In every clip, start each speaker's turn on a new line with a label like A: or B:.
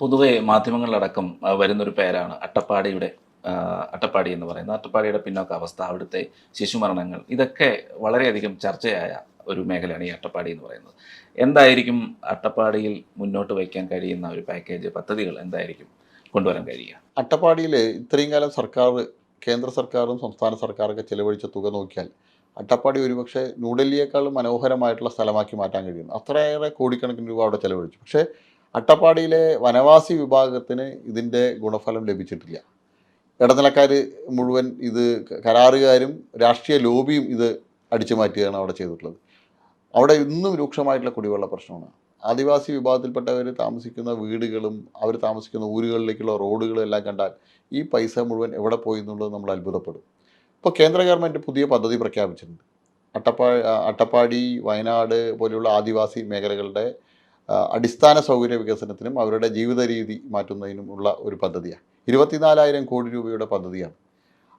A: പൊതുവെ മാധ്യമങ്ങളിലടക്കം വരുന്നൊരു പേരാണ് അട്ടപ്പാടിയുടെ അട്ടപ്പാടി എന്ന് പറയുന്നത്. അട്ടപ്പാടിയുടെ പിന്നോക്ക അവസ്ഥ അവിടുത്തെ ശിശുമരണങ്ങൾ ഇതൊക്കെ വളരെയധികം ചർച്ചയായ ഒരു മേഖലയാണ് ഈ അട്ടപ്പാടി എന്ന് പറയുന്നത്. എന്തായിരിക്കും അട്ടപ്പാടിയിൽ മുന്നോട്ട് വയ്ക്കാൻ കഴിയുന്ന ഒരു പാക്കേജ് പദ്ധതികൾ എന്തായിരിക്കും കൊണ്ടുവരാൻ കഴിയുക?
B: അട്ടപ്പാടിയിൽ ഇത്രയും കാലം സർക്കാർ കേന്ദ്ര സർക്കാരും സംസ്ഥാന സർക്കാരൊക്കെ ചെലവഴിച്ച തുക നോക്കിയാൽ അട്ടപ്പാടി ഒരുപക്ഷെ ന്യൂഡൽഹിയേക്കാളും മനോഹരമായിട്ടുള്ള സ്ഥലമാക്കി മാറ്റാൻ കഴിയുന്നു. അത്രയേറെ കോടിക്കണക്കിന് രൂപ അവിടെ ചെലവഴിച്ചു. പക്ഷേ അട്ടപ്പാടിയിലെ വനവാസി വിഭാഗത്തിന് ഇതിന്റെ ഗുണഫലം ലഭിച്ചിട്ടില്ല. ഇടനിലക്കാർ മുഴുവൻ ഇത് കരാറുകാരും രാഷ്ട്രീയ ലോബിയും ഇത് അടിച്ചു മാറ്റുകയാണ് അവിടെ ചെയ്തിട്ടുള്ളത്. അവിടെ ഇന്നും രൂക്ഷമായിട്ടുള്ള കുടിവെള്ള പ്രശ്നമാണ്. ആദിവാസി വിഭാഗത്തിൽപ്പെട്ടവർ താമസിക്കുന്ന വീടുകളും അവർ താമസിക്കുന്ന ഊരുകളിലേക്കുള്ള റോഡുകളും എല്ലാം കണ്ടാൽ ഈ പൈസ മുഴുവൻ എവിടെ പോയി എന്നുള്ളത് നമ്മൾ അത്ഭുതപ്പെടും. ഇപ്പോൾ കേന്ദ്ര ഗവൺമെന്റ് പുതിയ പദ്ധതി പ്രഖ്യാപിച്ചിട്ടുണ്ട്. അട്ടപ്പാ അട്ടപ്പാടി വയനാട് പോലെയുള്ള ആദിവാസി മേഖലകളുടെ അടിസ്ഥാന സൗകര്യ വികസനത്തിനും അവരുടെ ജീവിത രീതി മാറ്റുന്നതിനും ഉള്ള ഒരു പദ്ധതിയാണ്. ഇരുപത്തിനാലായിരം കോടി രൂപയുടെ പദ്ധതിയാണ്.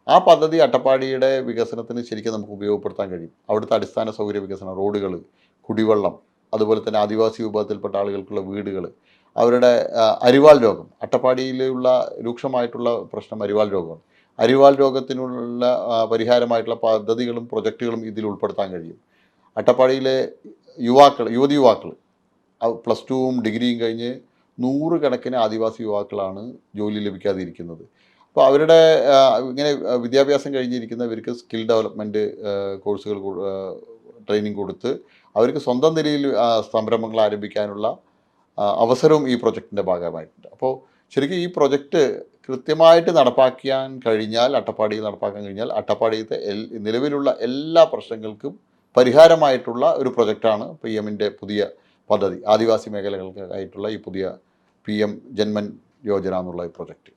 B: ആ പദ്ധതി അട്ടപ്പാടിയുടെ വികസനത്തിന് ശരിക്കും നമുക്ക് ഉപയോഗപ്പെടുത്താൻ കഴിയും. അവിടുത്തെ അടിസ്ഥാന സൗകര്യ വികസനം റോഡുകൾ കുടിവെള്ളം അതുപോലെ തന്നെ ആദിവാസി വിഭാഗത്തിൽപ്പെട്ട ആളുകൾക്കുള്ള വീടുകൾ അവരുടെ അരിവാൾ രോഗം. അട്ടപ്പാടിയിലുള്ള രൂക്ഷമായിട്ടുള്ള പ്രശ്നം അരിവാൾ രോഗമാണ്. അരിവാൾ രോഗത്തിനുള്ള പരിഹാരമായിട്ടുള്ള പദ്ധതികളും പ്രൊജക്റ്റുകളും ഇതിൽ ഉൾപ്പെടുത്താൻ കഴിയും. അട്ടപ്പാടിയിലെ യുവാക്കൾ യുവതി യുവാക്കൾ പ്ലസ് ടുവും ഡിഗ്രിയും കഴിഞ്ഞ് നൂറുകണക്കിന് ആദിവാസി യുവാക്കളാണ് ജോലി ലഭിക്കാതിരിക്കുന്നത്. അപ്പോൾ അവരുടെ ഇങ്ങനെ വിദ്യാഭ്യാസം കഴിഞ്ഞിരിക്കുന്നവർക്ക് സ്കിൽ ഡെവലപ്മെന്റ് കോഴ്സുകൾ ട്രെയിനിങ് കൊടുത്ത് അവർക്ക് സ്വന്തം നിലയിൽ സംരംഭങ്ങൾ ആരംഭിക്കാനുള്ള അവസരവും ഈ പ്രൊജക്റ്റിന്റെ ഭാഗമായിട്ടുണ്ട്. അപ്പോൾ ശരിക്കും ഈ പ്രൊജക്റ്റ് കൃത്യമായിട്ട് നടപ്പാക്കാൻ കഴിഞ്ഞാൽ അട്ടപ്പാടിയിൽ നടപ്പാക്കാൻ കഴിഞ്ഞാൽ അട്ടപ്പാടിയിലത്തെ എൽ നിലവിലുള്ള എല്ലാ പ്രശ്നങ്ങൾക്കും പരിഹാരമായിട്ടുള്ള ഒരു പ്രൊജക്റ്റാണ് പി എമ്മിന്റെ പുതിയ പദ്ധതി ആദിവാസി മേഖലകൾക്കായിട്ടുള്ള ഈ പുതിയ പി എം ജന്മൻ യോജന എന്നുള്ള ഈ പ്രൊജക്റ്റ്.